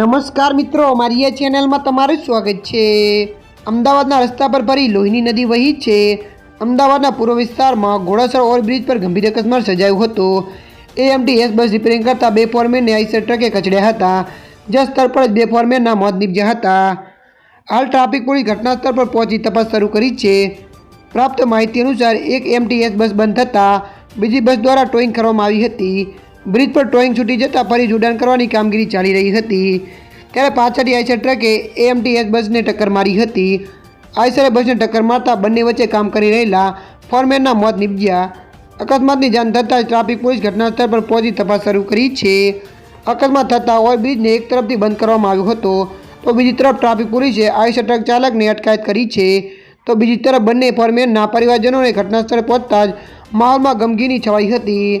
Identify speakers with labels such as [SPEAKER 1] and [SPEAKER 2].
[SPEAKER 1] નમસ્કાર મિત્રો મારી આ ચેનલમાં તમારું સ્વાગત છે. અમદાવાદના રસ્તા પર ભરી લોહીની નદી વહી છે. અમદાવાદના પૂર્વ વિસ્તારમાં ઘોડાસર ઓવરબ્રિજ પર ગંભીર અકસ્માત સર્જાયો હતો. એએમટીએસ બસ રિપેરિંગ કરતા બે ફોરમેનને આઈસર ટ્રકે કચડ્યા હતા. જે સ્થળ પર જ બે ફોરમેનના મોત નીપજ્યા હતા. હાલ ટ્રાફિક પોલીસ ઘટના સ્થળ પર પહોંચી તપાસ શરૂ કરી છે. પ્રાપ્ત માહિતી અનુસાર એક એમટીએસ બસ બંધ થતાં બીજી બસ દ્વારા ટોઈંગ કરવામાં આવી હતી. બ્રિજ પર ટોઈંગ છૂટી જતાં ફરી જોડાણ કરવાની કામગીરી ચાલી રહી હતી. ત્યારે પાછળથી આઈસર ટ્રકે એએમટીએસ બસને ટક્કર મારી હતી. આઈસરે બસને ટક્કર મારતા બંને વચ્ચે કામ કરી રહેલા ફોરમેનના મોત નીપજ્યા. અકસ્માતની જાણ થતાં જ ટ્રાફિક પોલીસ ઘટનાસ્થળ પર પહોંચી તપાસ શરૂ કરી છે. અકસ્માત થતાં ઓવરબ્રિજને એક તરફથી બંધ કરવામાં આવ્યો હતો. તો બીજી તરફ ટ્રાફિક પોલીસે આઈસર ટ્રક ચાલકને અટકાયત કરી છે. તો બીજી તરફ બંને ફોરમેનના પરિવારજનોને ઘટનાસ્થળે પહોંચતા જ માહોલમાં ગમગીની છવાઈ હતી.